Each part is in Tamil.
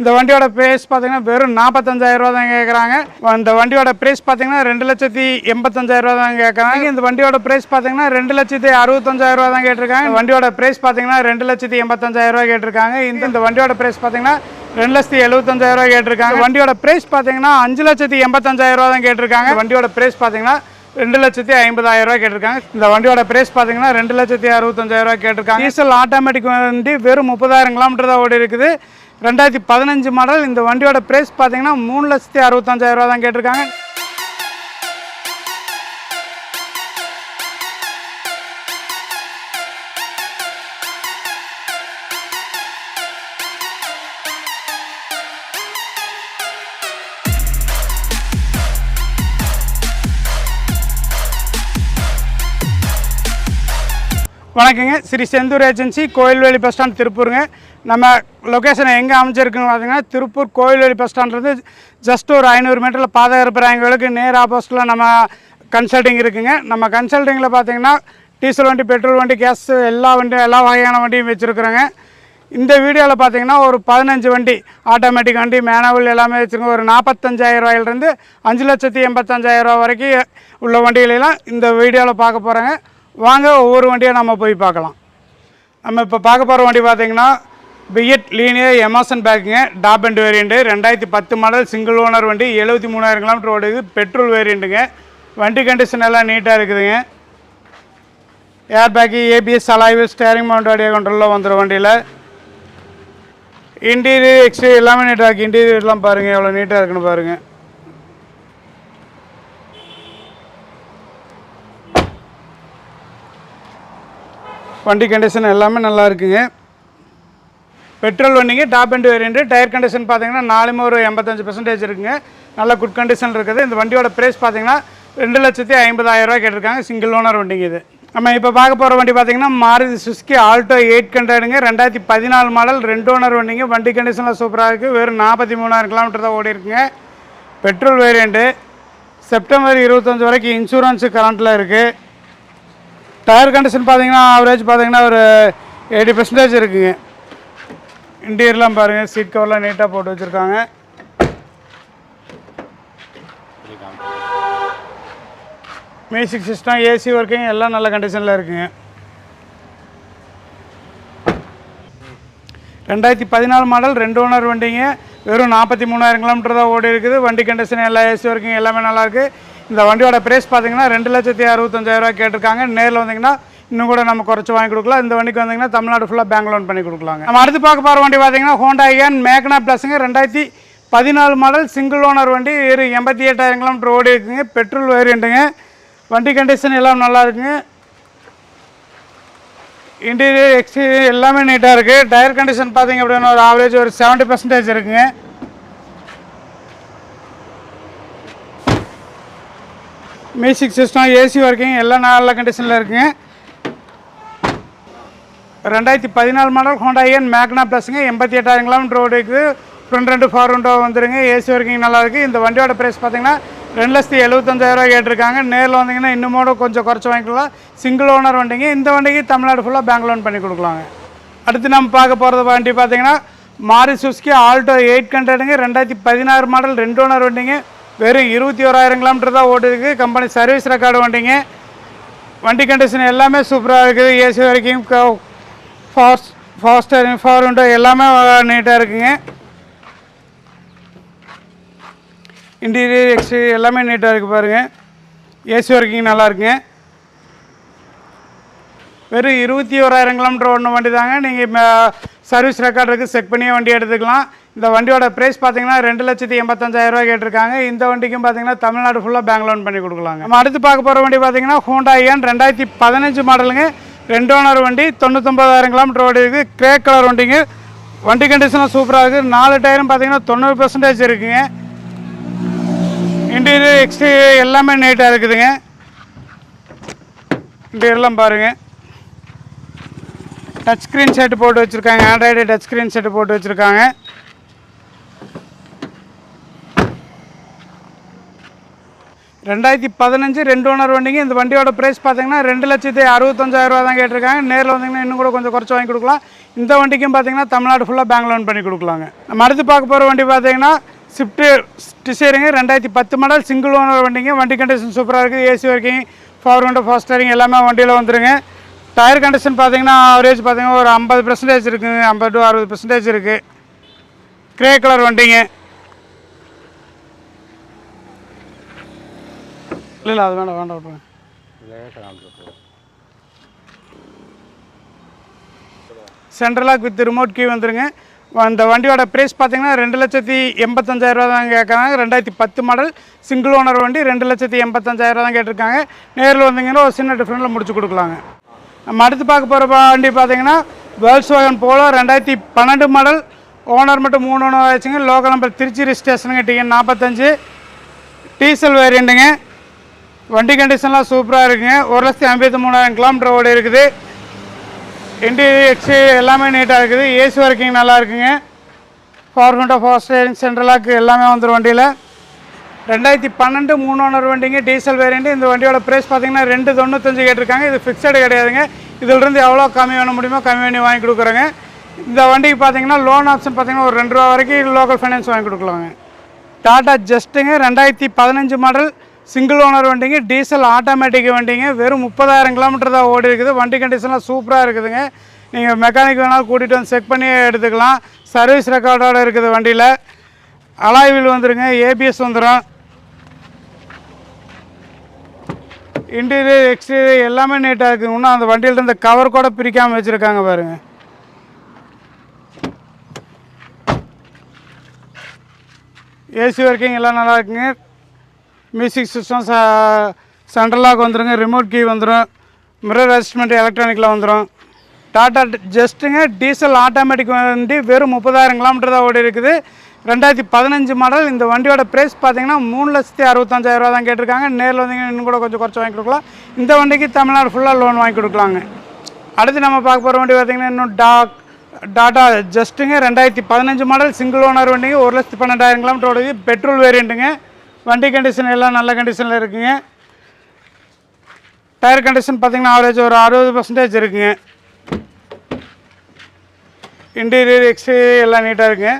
இந்த வண்டியோட ப்ரைஸ் பார்த்தீங்கன்னா வெறும் நாற்பத்தஞ்சாயிரம் ரூபா தான் கேட்குறாங்க இந்த வண்டியோட ப்ரைஸ் பார்த்தீங்கன்னா ரெண்டு லட்சத்தி எண்பத்தஞ்சாயிரம் ரூபா தான் கேட்குறாங்க இந்த வண்டியோட ப்ரைஸ் பார்த்தீங்கன்னா ரெண்டு லட்சத்தி அறுபத்தஞ்சாயிரம் ரூபா தான் கேட்டிருக்காங்க. வண்டியோட ப்ரைஸ் பார்த்தீங்கன்னா ரெண்டு லட்சத்தி எண்பத்தஞ்சாயிரம் ரூபா கேட்டிருக்காங்க. இந்த இந்த வண்டியோட ப்ரைஸ் பார்த்தீங்கன்னா ரெண்டு லட்சத்தி எழுபத்தஞ்சாயிரம் ரூபா கேட்டிருக்காங்க. வண்டியோட ப்ரைஸ் பார்த்தீங்கன்னா அஞ்சு லட்சத்தி எண்பத்தஞ்சாயிரம் ரூபா தான் கேட்டிருக்காங்க. வண்டியோட ப்ரைஸ் பார்த்தீங்கன்னா ரெண்டு லட்சத்தி ஐம்பதாயிரம் ரூபா கேட்டிருக்காங்க. இந்த வண்டியோட பிரைஸ் பார்த்தீங்கன்னா ரெண்டு லட்சத்தி அறுபத்தஞ்சாயிரம் ரூபா கேட்டிருக்காங்க. டீசல் ஆட்டோமேட்டிக் வண்டி வெறும் முப்பதாயிரம் கிலோமீட்டர் தான் ஓடி இருக்குது ரெண்டாயிரத்தி பதினஞ்சு மாடல் இந்த வண்டியோட பிரைஸ் பார்த்தீங்கன்னா மூணு லட்சத்தி அறுபத்தஞ்சாயிரம் ரூபா தான் கேட்டிருக்காங்க. வணக்கங்க. Sri Senthur agency Koilveli bus stand திருப்பூருங்க. நம்ம லொக்கேஷன் எங்கே அமைச்சிருக்குன்னு பார்த்தீங்கன்னா திருப்பூர் கோயில்வேலி பஸ் ஸ்டாண்ட்லேருந்து ஜஸ்ட் ஒரு ஐநூறு மீட்டரில் பாதகரப்புறாங்களுக்கு நேர் ஆப்போசிட்டில் நம்ம கன்சல்டிங் இருக்குங்க. நம்ம கன்சல்டிங்கில் பார்த்தீங்கன்னா டீசல் வண்டி பெட்ரோல் வண்டி கேஸ் எல்லா வண்டியும் எல்லா வகையான வண்டியும் வச்சுருக்குறோங்க. இந்த வீடியோவில் பார்த்தீங்கன்னா ஒரு பதினஞ்சு வண்டி ஆட்டோமேட்டிக் வண்டி மேனுவல் எல்லாமே வச்சுருக்கோம். ஒரு நாற்பத்தஞ்சாயிரம் ரூபாயிலிருந்து அஞ்சு லட்சத்தி எண்பத்தஞ்சாயிரம் ரூபா வரைக்கும் உள்ள வண்டிகளெல்லாம் இந்த வீடியோவில் பார்க்க போகிறோங்க வாங்க ஒவ்வொரு வண்டியாக நம்ம போய் பார்க்கலாம். நம்ம இப்போ பார்க்க போகிற வண்டி பார்த்தீங்கன்னா பிஎட் லீனியர் எமாசன் பேக்குங்க டாப் அண்ட் வேரியண்ட்டு ரெண்டாயிரத்தி பத்து மாடல் சிங்கிள் ஓனர் வண்டி எழுபத்தி மூணாயிரம் கிலோமீட்டர் ஓடுது. பெட்ரோல் வேரியண்ட்டுங்க வண்டி கண்டிஷன் எல்லாம் நீட்டாக இருக்குதுங்க. Air bag ABS அலாய்வு steering mount audio கண்ட்ரோலில் வந்துடும் வண்டியில். இன்டீரியர் எக்ஸ்டீரியர் எல்லாமே நீட்டாக இருக்குது இன்டீரியர்லாம் பாருங்கள் எவ்வளோ நீட்டாக இருக்குன்னு பாருங்கள் வண்டி கண்டிஷன் எல்லாமே நல்லா இருக்குங்க. பெட்ரோல் வண்டிங்க top end variant tyre condition பார்த்தீங்கன்னா நாலுமே ஒரு எண்பத்தஞ்சு பர்சன்டேஜ் இருக்குங்க. நல்ல குட் கண்டிஷன் இருக்குது. இந்த வண்டியோட ப்ரைஸ் பார்த்தீங்கன்னா ரெண்டு லட்சத்தி ஐம்பதாயிரரூவா கேட்டிருக்காங்க. சிங்கிள் ஓனர் வண்டிங்க இது. நம்ம இப்போ பார்க்க போகிற வண்டி பார்த்தீங்கன்னா மாருதி சுஸ்கி ஆல்டோ எயிட் ஹண்ட்ரடுங்க ரெண்டாயிரத்தி பதினாலு மாடல் ரெண்டு ஓனர் வண்டிங்க. வண்டி கண்டிஷனில் சூப்பராக இருக்குது வெறும் நாற்பத்தி மூணாயிரம் கிலோமீட்டர் தான் ஓடி இருக்குங்க. பெட்ரோல் வேரியண்ட்டு செப்டம்பர் இருபத்தஞ்சு வரைக்கும் இன்சூரன்ஸு கரண்ட்டில் இருக்குது டயர் கண்டிஷன் பார்த்தீங்கன்னா ஆவரேஜ் பார்த்தீங்கன்னா ஒரு எயிட்டி பர்சன்டேஜ் இருக்குங்க. இன்டீரியர்லாம் பாருங்கள் சீட் கவர்லாம் நீட்டாக போட்டு வச்சுருக்காங்க. மியூசிக் சிஸ்டம் ஏசி ஒர்க்கிங் எல்லாம் நல்ல கண்டிஷனில் இருக்குங்க. ரெண்டாயிரத்தி பதினாலு மாடல் ரெண்டு ஓனர் வண்டிங்க. வெறும் நாற்பத்தி மூணாயிரம் கிலோமீட்டர் தான் ஓடி இருக்குது வண்டி கண்டிஷன் எல்லா ஏசி ஒர்க்கிங் எல்லாமே நல்லாயிருக்கு இந்த வண்டியோட ப்ரைஸ் பார்த்தீங்கன்னா ரெண்டு லட்சத்தி அறுபத்தஞ்சாயிரரூவா கேட்டிருக்காங்க. நேரில் வந்தீங்கன்னா இன்னும் கூட நம்ம குறைச்சி வாங்கி கொடுக்கலாம். இந்த வண்டிக்கு வந்தீங்கன்னா தமிழ்நாடு ஃபுல்லாக பேங்க் லோன் பண்ணி கொடுக்கலாங்க. நம்ம அடுத்து பார்க்க போகிற வண்டி பார்த்தீங்கன்னா ஹோண்டா ஏன் மேக்னா ப்ளஸுங்க ரெண்டாயிரத்தி பதினாலு மாடல் சிங்கிள் ஓனர் வண்டி இரு எண்பத்தி எட்டாயிரம் கிலோமீட்டர் ஓடி இருக்குங்க. பெட்ரோல் வேரியண்ட்டுங்க வண்டி கண்டிஷன் எல்லாம் நல்லா இருக்குங்க. இன்டீரியர் எக்ஸ்டீரியர் எல்லாமே நீட்டாக இருக்குது டயர் கண்டிஷன் பார்த்தீங்க அப்படின்னா ஒரு ஆவரேஜ் ஒரு செவன்ட்டி பர்சன்டேஜ் இருக்குங்க. மியூசிக் சிஸ்டம் ஏசி ஒர்க்கிங் எல்லாம் நல்ல கண்டிஷனில் இருக்குங்க ரெண்டாயிரத்தி பதினாலு மாடல் ஹோண்டா ஏன் மேக்னா ப்ளஸ்ங்க எண்பத்தி எட்டாயிரம் கிலோமீட்டர் ஓடி இருக்குது ஃப்ரண்ட் ரெண்டு ஃபார் ரெண்டோ வந்துருங்க ஏசி ஒர்க்கிங் நல்லா இருக்குது இந்த வண்டியோட ப்ரைஸ் பார்த்தீங்கன்னா ரெண்டு லட்சத்தி எழுபத்தஞ்சாயிரரூவா கேட்டிருக்காங்க. நேரில் வந்தீங்கன்னா இன்னுமோட கொஞ்சம் குறைச்சி வாங்கிக்கலாம். சிங்கிள் ஓனர் வண்டிங்க. இந்த வண்டிக்கு தமிழ்நாடு ஃபுல்லாக பேங்க் லோன் பண்ணி கொடுக்கலாங்க. அடுத்து நம்ம பார்க்க போகிறது வண்டி பார்த்தீங்கன்னா மாரி சுஸ்கி ஆல்டோ எயிட் ஹண்ட்ரடுங்க ரெண்டாயிரத்தி பதினாறு மாடல் ரெண்டு ஓனர் வண்டிங்க. வெறும் இருபத்தி ஓராயிரம் கிலோமீட்டர் தான் ஓடுது கம்பெனி சர்வீஸ் ரெக்கார்டு வண்டிங்க. வண்டி கண்டிஷன் எல்லாமே சூப்பராக இருக்குது. ஏசி வரைக்கும் ஃபாஸ்ட் ஃபாஸ்டர் ஃபார் விண்டோ எல்லாமே நீட்டாக இருக்குங்க. இன்டீரியர் எக்ஸ்டீரியர் எல்லாமே நீட்டாக இருக்குது பாருங்கள் ஏசி ஒர்க்கிங் நல்லா இருக்குங்க. வெறும் இருபத்தி ஓராயிரம் கிலோமீட்டர் ஓடின வண்டி தாங்க. நீங்கள் சர்வீஸ் ரெக்கார்டு இருக்குது செக் பண்ணியே வண்டி எடுத்துக்கலாம். இந்த வண்டியோட ப்ரைஸ் பார்த்தீங்கன்னா ரெண்டு லட்சத்தி எண்பத்தஞ்சாயிரம் ரூபாய் கேட்டிருக்காங்க. இந்த வண்டிக்கும் பார்த்தீங்கன்னா தமிழ்நாடு ஃபுல்லாக பேங்க் லோன் பண்ணி கொடுக்கலாங்க. நம்ம அடுத்து பார்க்க போகிற வண்டி பார்த்தீங்கன்னா ஹோண்டா ஏன் ரெண்டாயிரத்தி பதினஞ்சு மாடலுங்க ரெண்டு ஓனர் வண்டி தொண்ணூத்தொம்பதாயிரம் கிலோமீட்டர் ஓடி இருக்குது கிரே கலர் வண்டிங்க. வண்டி கண்டிஷனாக சூப்பராக இருக்குது நாலு டயரும் பார்த்தீங்கன்னா தொண்ணூறு பர்சன்டேஜ் இருக்குங்க. இன்டீரியர் எக்ஸ்டீரியர் எல்லாமே நீட்டாக இருக்குதுங்க. இன்டீரியர்லாம் பாருங்கள் டச் ஸ்க்ரீன் செட்டு போட்டு வச்சுருக்காங்க. ஆண்ட்ராய்டு டச் ஸ்க்ரீன் செட்டு போட்டு வச்சுருக்காங்க. ரெண்டாயிரத்தி பதினஞ்சு ரெண்டு ஓனர் வண்டிங்க. இந்த வண்டியோட ப்ரைஸ் பார்த்தீங்கன்னா ரெண்டு லட்சத்தி அறுபத்தஞ்சாயிரம் ரூபா தான் கேட்டிருக்காங்க. நேரில் வந்தீங்கன்னா இன்னும் கூட கொஞ்சம் குறைச்சி வாங்கி கொடுக்கலாம். இந்த வண்டிக்கும் பார்த்தீங்கன்னா தமிழ்நாடு ஃபுல்லாக பேங்க் லோன் பண்ணி கொடுக்கலாங்க. நம்ம அடுத்து பார்க்க போகிற வண்டி பார்த்தீங்கன்னா ஸ்விஃப்ட்டு டிசைருங்க ரெண்டாயிரத்தி பத்து மாடல் சிங்கிள் ஓனர் வண்டிங்க. வண்டி கண்டிஷன் சூப்பராக இருக்குது. ஏசி ஒர்க்கிங் ஃபவர் விண்டோ ஃபாஸ்டரிங் எல்லாமே வண்டியில் வந்துருங்க. டயர் கண்டிஷன் பார்த்தீங்கன்னா ஆவரேஜ் பார்த்தீங்கன்னா ஒரு ஐம்பது பர்சன்டேஜ் இருக்குங்க. ஐம்பது டு அறுபது பர்சன்டேஜ் இருக்குது க்ரே கலர் வண்டிங்க. இல்லை இல்லை அது வேண்டாம் வேண்டாம் விட்ருங்க சென்ட்ரலாக் வித் ரிமோட் கீ வந்துருங்க. அந்த வண்டியோட ப்ரைஸ் பார்த்தீங்கன்னா ரெண்டு லட்சத்தி எண்பத்தஞ்சாயிரம் ரூபா தான் கேட்குறாங்க. ரெண்டாயிரத்தி பத்து மாடல் சிங்கிள் ஓனர் வண்டி ரெண்டு லட்சத்தி எண்பத்தஞ்சாயிரம் தான் கேட்டிருக்காங்க. நேரில் வந்தீங்கன்னா ஒரு சின்ன டிஃப்ரெண்ட்டில் முடிச்சு கொடுக்கலாங்க. நம்ம அடுத்து பார்க்க போகிற வண்டி பார்த்தீங்கன்னா வேல்ஸ் வாகன் போலோ ரெண்டாயிரத்தி பன்னெண்டு மாடல் ஓனர் மட்டும் மூணு ஓனர் ஆச்சுங்க லோக்கல் நம்பர் திருச்சி ஸ்டேஷனுங்க டிஎன் நாற்பத்தஞ்சு டீசல் வேரியண்ட்டுங்க வண்டி கண்டிஷன்லாம் சூப்பராக இருக்குங்க. ஒரு லட்சத்தி ஐம்பத்தி மூணாயிரம் கிலோமீட்டர் ஓடி இருக்குது. இன்டீரியர் எல்லாமே நீட்டாக இருக்குது. ஏசி ஒர்க்கிங் நல்லா இருக்குங்க. Power window power steering central lock எல்லாமே வந்துடும் வண்டியில். ரெண்டாயிரத்தி பன்னெண்டு மூணு ஓனர் வண்டிங்க. டீசல் வேரியண்ட் இந்த வண்டியோட ப்ரைஸ் பார்த்தீங்கன்னா ரெண்டு தொண்ணூத்தஞ்சு கேட்டிருக்காங்க. இது ஃபிக்ஸடு கிடையாதுங்க. இதிலிருந்து எவ்வளோ கம்மி பண்ண முடியுமோ கம்மி பண்ணி வாங்கி கொடுக்குறேங்க. இந்த வண்டிக்கு பார்த்தீங்கன்னா லோன் ஆப்ஷன் பார்த்தீங்கன்னா ஒரு ரெண்டு ரூபா வரைக்கும் லோக்கல் ஃபைனான்ஸ் வாங்கி கொடுக்கலாங்க. டாடா ஜஸ்ட்டுங்க ரெண்டாயிரத்தி பதினஞ்சு மாடல் சிங்கிள் ஓனர் வண்டிங்க டீசல் ஆட்டோமேட்டிக் வண்டிங்க வெறும் முப்பதாயிரம் கிலோமீட்டர் தான் ஓடி இருக்குது. வண்டி கண்டிஷன்லாம் சூப்பராக இருக்குதுங்க. நீங்கள் மெக்கானிக் வேணாலும் கூட்டிகிட்டு வந்து செக் பண்ணி எடுத்துக்கலாம். சர்வீஸ் ரெக்கார்டோடு இருக்குது வண்டியில். அலாய் வீல் வந்துருங்க ஏபிஎஸ் வந்துடும் இன்டீரியர் எக்ஸ்டீரியர் எல்லாமே நீட்டாக இருக்குது. இன்னும் அந்த வண்டியில் இருந்த கவர் கூட பிரிக்காமல் வச்சுருக்காங்க பாருங்கள் ஏசி ஒர்க்கிங் எல்லாம் நல்லா இருக்குங்க. மியூசிக் சிஸ்டம் ச சென்ட்ரலாக வந்துடுங்க ரிமோட் கீ வந்துடும் மிரர் அட்ஜஸ்ட்மெண்ட் எலக்ட்ரானிக்கில் வந்துடும் டாட்டா ஜஸ்ட்டுங்க டீசல் ஆட்டோமேட்டிக் வண்டி வெறும் முப்பதாயிரம் கிலோமீட்டர் தான் ஓடி இருக்குது. ரெண்டாயிரத்தி பதினஞ்சு மாடல் இந்த வண்டியோட ப்ரைஸ் பார்த்தீங்கன்னா மூணு லட்சத்தி அறுபத்தஞ்சாயிரம் தான் கேட்டிருக்காங்க. நேரில் வந்தீங்கன்னா இன்னும் கூட கொஞ்சம் குறைச்சி வாங்கி கொடுக்கலாம். இந்த வண்டிக்கு தமிழ்நாடு ஃபுல்லாக லோன் வாங்கி கொடுக்கலாங்க. அடுத்து நம்ம பார்க்க போகிற வண்டி பார்த்தீங்கன்னா இன்னும் டாக் டாட்டா ஜஸ்ட்டுங்க ரெண்டாயிரத்தி பதினஞ்சு மாடல் சிங்கிள் ஓனர் வண்டிங்க ஒரு லட்சத்தி பன்னெண்டாயிரம் கிலோமீட்டர் ஓடுது. பெட்ரோல் வேரியண்ட்டுங்க வண்டி கண்டிஷன் எல்லாம் நல்ல கண்டிஷனில் இருக்குங்க. டயர் கண்டிஷன் பார்த்திங்கன்னா ஆவரேஜ் ஒரு அறுபது பர்சன்டேஜ் இருக்குங்க. இன்டீரியர் எக்ஸ்டீரியர் எல்லாம் நீட்டாக இருக்குங்க.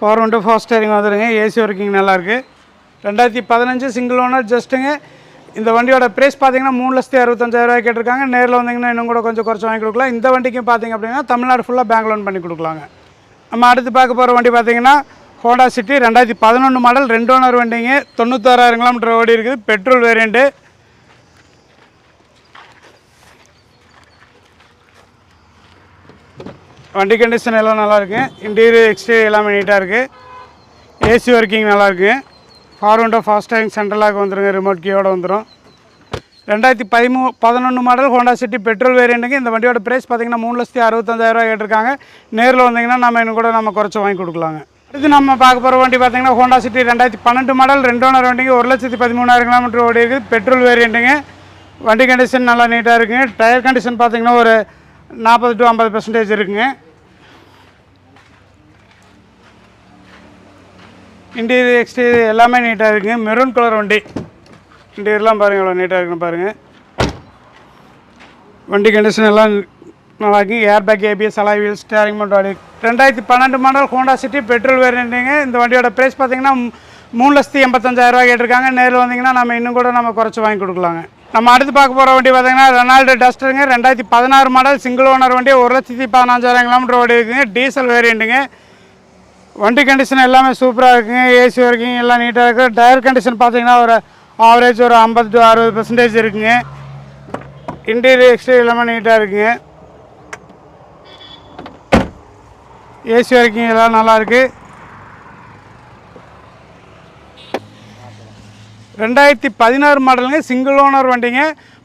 பவர் விண்டோ ஃபோர் ஸ்டேரிங் வந்துடுங்க ஏசி ஒர்க்கிங் நல்லாயிருக்கு ரெண்டாயிரத்தி பதினஞ்சு சிங்கிள் ஓனர் ஜஸ்ட்டுங்க இந்த வண்டியோட ப்ரைஸ் பார்த்தீங்கன்னா மூணு லட்சத்தி அறுபத்தஞ்சாயிரரூவா கேட்டிருக்காங்க. நேரில் வந்தீங்கன்னா இன்னும் கூட கொஞ்சம் குறைச்சி வாங்கி கொடுக்கலாம். இந்த வண்டிக்கும் பார்த்தீங்க அப்படின்னா தமிழ்நாடு ஃபுல்லாக பேங்க் லோன் பண்ணி கொடுக்கலாங்க. நம்ம அடுத்து பார்க்க போகிற வண்டி பார்த்தீங்கன்னா ஹோண்டா சிட்டி ரெண்டாயிரத்தி பதினொன்று மாடல் ரெண்டு ஓனர் வண்டிங்க. தொண்ணூத்தாறாயிரம் கிலோமீட்டர் ஓடி இருக்குது. பெட்ரோல் வேரியண்ட்டு வண்டி கண்டிஷன் எல்லாம் நல்லாயிருக்கு இன்டீரியர் எக்ஸ்டீரியர் எல்லாமே நீட்டாக இருக்குது ஏசி ஒர்க்கிங் நல்லா ஃபார் விண்டோ ஃபாஸ்டாகிங் சென்ட்ரலாக வந்துடுங்க ரிமோட் கீயோடு வந்துடும் ரெண்டாயிரத்தி பதிமூ பதினொன்று மாடல் ஹோண்டா சிட்டி பெட்ரோல் வேரியண்ட்டுங்க இந்த வண்டியோட ப்ரைஸ் பார்த்தீங்கன்னா மூணு லட்சத்தி அறுபத்தஞ்சாயிரரூவா கேட்டிருக்காங்க. நேரில் வந்தீங்கன்னா நம்ம இன்னும் கூட நம்ம குறைச்சி வாங்கி கொடுக்கலாங்க. அடுத்து நம்ம பார்க்க போகிற வண்டி பார்த்தீங்கன்னா ஹோண்டா சிட்டி ரெண்டாயிரத்தி பன்னெண்டு மாடல் ரெண்டு ஓனர் வண்டிங்க ஒரு லட்சத்தி பதிமூணாயிரம் கிலோமீட்டர் ஓடி இருக்குது பெட்ரோல் வேரியண்ட்டுங்க. வண்டி கண்டிஷன் நல்லா நீட்டாக இருக்குங்க. டயர் கண்டிஷன் பார்த்தீங்கன்னா ஒரு நாற்பது டு ஐம்பது பர்சன்டேஜ் இருக்குங்க. இன்டீரியர் எக்ஸ்டீரியர் எல்லாமே நீட்டாக இருக்குங்க. மெரூன் கலர் வண்டி. இன்டீரியர்லாம் பாருங்கள் எவ்வளோ நீட்டாக இருக்குன்னு பாருங்கள் வண்டி கண்டிஷன் எல்லாம் நல்லா இருக்கு. Air bag ABS alloy wheel steering மட்டும் ரெண்டாயிரத்தி பன்னெண்டு மாடல் ஹோண்டா சிட்டி பெட்ரோல் வேரியண்ட்டுங்க இந்த வண்டியோட ப்ரைஸ் பார்த்தீங்கன்னா மூணு லட்சத்தி எண்பத்தஞ்சாயிரரூவா கேட்டிருக்காங்க. நேரில் வந்தீங்கன்னா நம்ம இன்னும் கூட நம்ம குறைச்சி வாங்கி கொடுக்கலாங்க. நம்ம அடுத்து பார்க்க போகிற வண்டி பார்த்தீங்கன்னா ரெனால்டு டஸ்டருங்க ரெண்டாயிரத்தி பதினாறு மாடல் சிங்கிள் ஓனர் வண்டி. ஒரு லட்சத்தி பதினஞ்சாயிரம் கிலோமீட்டர் ஓடி இருக்குங்க. டீசல் வேரியண்ட்டுங்க வண்டி கண்டிஷன் எல்லாமே சூப்பராக இருக்குங்க. ஏசி ஒர்க்கிங் எல்லாம் நீட்டாக இருக்குது டயர் கண்டிஷன் பார்த்தீங்கன்னா ஒரு ஆவரேஜ் ஒரு ஐம்பது டு அறுபது பர்சன்டேஜ் இருக்குங்க. இன்டீரியர் எக்ஸ்டீரியர் எல்லாமே நீட்டாக இருக்குங்க. ஏசி வரைக்கும் எல்லாம் நல்லாயிருக்கு ரெண்டாயிரத்தி பதினாறு மாடலுங்க சிங்கிள் ஓனர் வண்டிங்க.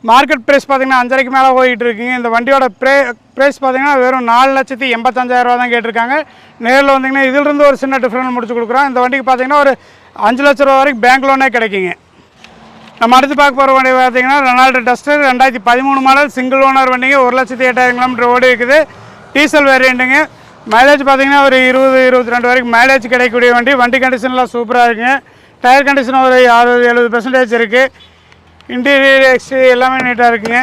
மார்க்கெட் ப்ரைஸ் பார்த்தீங்கன்னா அஞ்சரைக்கு மேலே போயிட்டு இருக்குங்க. இந்த வண்டியோட ப்ரே ப்ரைஸ் பார்த்தீங்கன்னா வெறும் நாலு லட்சத்தி எண்பத்தஞ்சாயிரரூவா தான் கேட்டிருக்காங்க. நேரில் வந்தீங்கன்னா இதிலிருந்து ஒரு சின்ன டிஃப்ரெண்ட் முடிச்சு கொடுக்குறோம். இந்த வண்டிக்கு பார்த்தீங்கன்னா ஒரு அஞ்சு லட்ச ரூபா வரைக்கும் பேங்க் லோனே கிடைக்குங்க. நம்ம அடுத்து பார்க்க போகிற வண்டி பார்த்தீங்கன்னா ரெனால்டு டஸ்டர். ரெண்டாயிரத்தி பதிமூணு மாடல் சிங்கிள் ஓனர் வண்டிங்க. ஒரு லட்சத்தி எட்டாயிரம் கிலோமீட்டர் ஓடி இருக்குது. டீசல் வேரியண்ட்டுங்க மைலேஜ் பார்த்தீங்கன்னா ஒரு இருபது இருபத்தி ரெண்டு வரைக்கும் மைலேஜ் கிடைக்கக்கூடிய வண்டி. வண்டி கண்டிஷன்லாம் சூப்பராக இருக்குங்க. டயர் கண்டிஷன் ஒரு அறுபது எழுபது பெர்சன்டேஜ் இருக்குது இன்டீரியர் எக்ஸ்டி எல்லாமே நீட்டாக இருக்குங்க.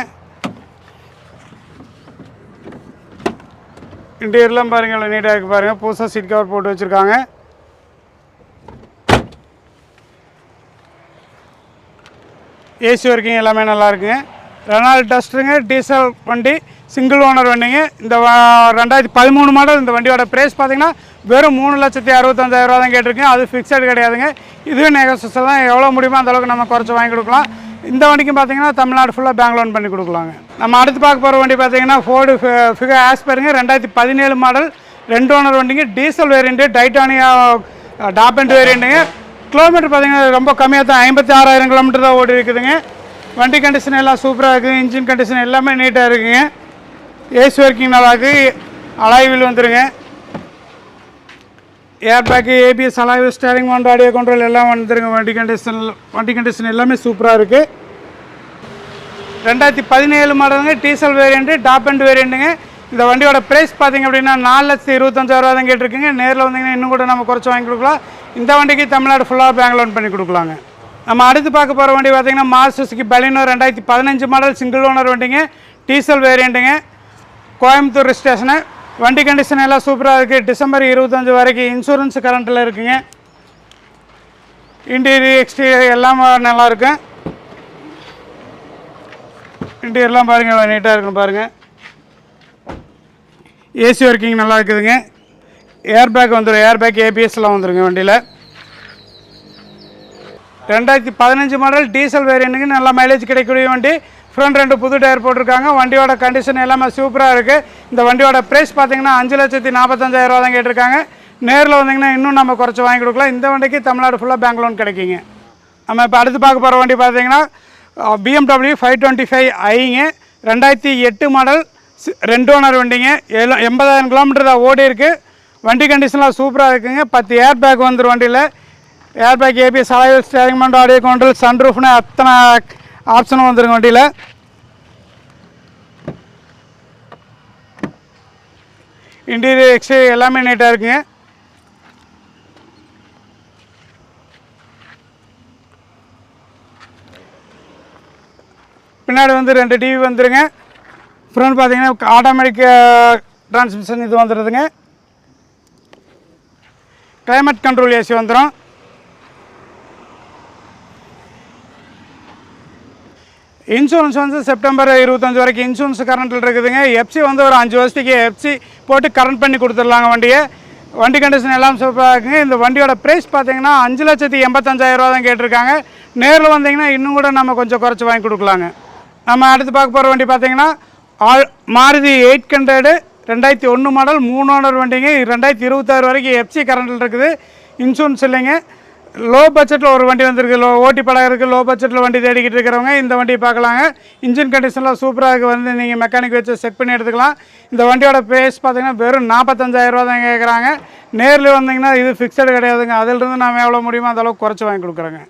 இன்டீரியர்லாம் பாருங்கள் நீட்டாக இருக்குது பாருங்கள் புதுசாக சீட் கவர் போட்டு வச்சுருக்காங்க. ஏசி ஒர்க்கிங் எல்லாமே நல்லா இருக்குங்க ரெனால்ட் டஸ்ட்டுங்க டீசல் வண்டி சிங்கிள் ஓனர் வண்டிங்க. இந்த ரெண்டாயிரத்தி பதிமூணு மாடல் இந்த வண்டியோட ப்ரைஸ் பார்த்தீங்கன்னா வெறும் மூணு லட்சத்தி அறுபத்தஞ்சாயிரம் ரூபா தான் கேட்டிருக்கேன். அது ஃபிக்ஸட் கிடையாதுங்க. இதுவும் நெகோசியஸ் தான். எவ்வளோ முடியுமோ அந்த அளவுக்கு நம்ம குறைச்சி வாங்கி கொடுக்கலாம். இந்த வண்டிக்கும் பார்த்தீங்கன்னா தமிழ்நாடு ஃபுல்லாக பேங்க் லோன் பண்ணி கொடுக்கலாங்க. நம்ம அடுத்து பார்க்க போகிற வண்டி பார்த்தீங்கன்னா ஃபோர்டு ஃபிகர் ஆஸ்பருங்க ரெண்டாயிரத்தி பதினேழு மாடல். ரெண்டு ஓனர் வண்டிங்க. Diesel variant Titanium top end வேரியண்ட்டுங்க kilometre பார்த்தீங்கன்னா ரொம்ப கம்மியாக தான். ஐம்பத்தி ஆறாயிரம் கிலோமீட்டர் தான் ஓடி இருக்குதுங்க. வண்டி கண்டிஷன் எல்லாம் சூப்பராக இருக்குது இன்ஜின் கண்டிஷன் எல்லாமே நீட்டாக இருக்குங்க. ஏசி ஒர்க்கிங் நல்லா அலாய்வில் வந்துடுங்க air bag ABS அலாய்வு steering mount audio control எல்லாம் வந்துருங்க. வண்டி கண்டிஷன் வண்டி கண்டிஷன் எல்லாமே சூப்பராக இருக்குது ரெண்டாயிரத்தி பதினேழு மாடலுங்க. டீசல் வேரியண்ட்டு டாப் அண்ட் வேரியண்ட்டுங்க இந்த வண்டியோட ப்ரைஸ் பார்த்தீங்க அப்படின்னா நாலு லட்சத்தி இருபத்தஞ்சாயிரரூவா தான் கேட்டிருக்குங்க. நேரில் வந்தீங்கன்னா இன்னும் கூட நம்ம குறைச்சி வாங்கி கொடுக்கலாம். இந்த வண்டிக்கு தமிழ்நாடு ஃபுல்லாக பேங்க் லோன் பண்ணி கொடுக்கலாங்க. நம்ம அடுத்து பார்க்க போகிற வண்டி பார்த்திங்கன்னா மாஸ்டர்ஸ்க்கு பலினோ ரெண்டாயிரத்தி பதினஞ்சு மாடல் சிங்கிள் ஓனர் வண்டிங்க டீசல் வேரியண்ட்டுங்க கோயம்புத்தூர் ஸ்டேஷனு வண்டி கண்டிஷன் எல்லாம் சூப்பராக இருக்குது டிசம்பர் இருபத்தஞ்சு வரைக்கும் இன்சூரன்ஸ் கரண்ட்டில் இருக்குங்க. இன்டீரியர் எக்ஸ்டீரியர் எல்லாம் நல்லா இருக்கும் இன்டீரியர்லாம் பாருங்கள் நீட்டாக இருக்குன்னு பாருங்கள் ஏசி ஒர்க்கிங் நல்லா இருக்குதுங்க. ஏர் பேக் வந்துடும் ஏர் பேக் ஏபிஎஸ்லாம் வந்துருங்க வண்டியில். ரெண்டாயிரத்தி பதினஞ்சு மாடல் டீசல் வேரியண்ட்டுக்கு நல்ல மைலேஜ் கிடைக்கக்கூடிய வண்டி. ஃப்ரண்ட் ரெண்டு புது டயர் போட்டிருக்காங்க. வண்டியோட கண்டிஷன் எல்லாமே சூப்பராக இருக்குது இந்த வண்டியோட ப்ரைஸ் பார்த்தீங்கன்னா அஞ்சு லட்சத்தி நாற்பத்தஞ்சாயிரம் தான் கேட்டிருக்காங்க. நேரில் வந்தீங்கன்னா இன்னும் நம்ம குறைச்சி வாங்கி கொடுக்கலாம். இந்த வண்டிக்கு தமிழ்நாடு ஃபுல்லாக பேங்க் லோன் கிடைக்குங்க. நம்ம இப்போ அடுத்து பார்க்க போகிற வண்டி பார்த்தீங்கன்னா பிஎம்டபிள்யூ ஃபைவ் டுவெண்ட்டி ஃபைவ் ஐங்க ரெண்டாயிரத்தி எட்டு மாடல் ரெண்டு ஓனர் வண்டிங்க. எல்லாம் எண்பதாயிரம் கிலோமீட்டர் தான் ஓடி இருக்குது வண்டி கண்டிஷன்லாம் சூப்பராக இருக்குங்க. பத்து ஏர் பேக் வந்துடும் வண்டியில் ஏர் பேக் ஏபிஎஸ் அலைவல் ஸ்டேரிங் மவுண்ட் ஆடியோ கண்ட்ரோல் சன்ரூஃப்னு அத்தனை ஆப்ஷனும் வந்துருங்க வண்டியில். இன்டீரியர் எக்ஸ்டீரியர் எல்லாமே நீட்டாக இருக்குங்க. பின்னாடி வந்து ரெண்டு டிவி வந்துருங்க. ஃப்ரண்ட் பார்த்தீங்கன்னா ஆட்டோமேட்டிக் டிரான்ஸ்மிஷன் இது வந்துடுதுங்க கிளைமேட் கண்ட்ரோல் ஏசி வந்துடும் இன்சூரன்ஸ் வந்து செப்டம்பர் இருபத்தஞ்சு வரைக்கும் இன்சூரன்ஸ் கரண்ட்டில் இருக்குதுங்க. எஃப்சி வந்து ஒரு அஞ்சு வருஷத்துக்கு எஃப்சி போட்டு கரண்ட் பண்ணி கொடுத்துடலாங்க வண்டியை. வண்டி கண்டிஷன் எல்லாம் சூப்பராக இருக்குங்க. இந்த வண்டியோட ப்ரைஸ் பார்த்தீங்கன்னா அஞ்சு லட்சத்தி எண்பத்தஞ்சாயிரம் தான் கேட்டிருக்காங்க. நேரில் வந்தீங்கன்னா இன்னும் கூட நம்ம கொஞ்சம் குறைச்சி வாங்கி கொடுக்கலாங்க. நம்ம அடுத்து பார்க்க போகிற வண்டி பார்த்தீங்கன்னா ஆல் மாருதி எயிட் ஹண்ட்ரடு ரெண்டாயிரத்தி ஒன்று மாடல் மூணு ஓனர் வண்டிங்க. ரெண்டாயிரத்தி இருபத்தாறு வரைக்கும் எஃப்சி கரண்டில் இருக்குது. இன்சூரன்ஸ் இல்லைங்க. லோ பட்ஜெட்டில் ஒரு வண்டி வந்திருக்கு. லோ ஓட்டி பழகிறதுக்கு லோ பட்ஜெட்டில் வண்டி தேடிக்கிட்டு இருக்கிறவங்க இந்த வண்டியை பார்க்கலாங்க. இன்ஜின் கண்டிஷன்லாம் சூப்பராக இருக்குது வந்து நீங்கள் மெக்கானிக் வச்சு செக் பண்ணி எடுத்துக்கலாம். இந்த வண்டியோட பேஸ் பார்த்தீங்கன்னா வெறும் நாற்பத்தஞ்சாயிரரூபா தான் கேட்குறாங்க நேரில் வந்தீங்கன்னா இது ஃபிக்ஸடு கிடையாதுங்க. அதிலிருந்து நம்ம எவ்வளோ முடியுமோ அந்தளவுக்கு குறைச்சி வாங்கி கொடுக்குறோங்க.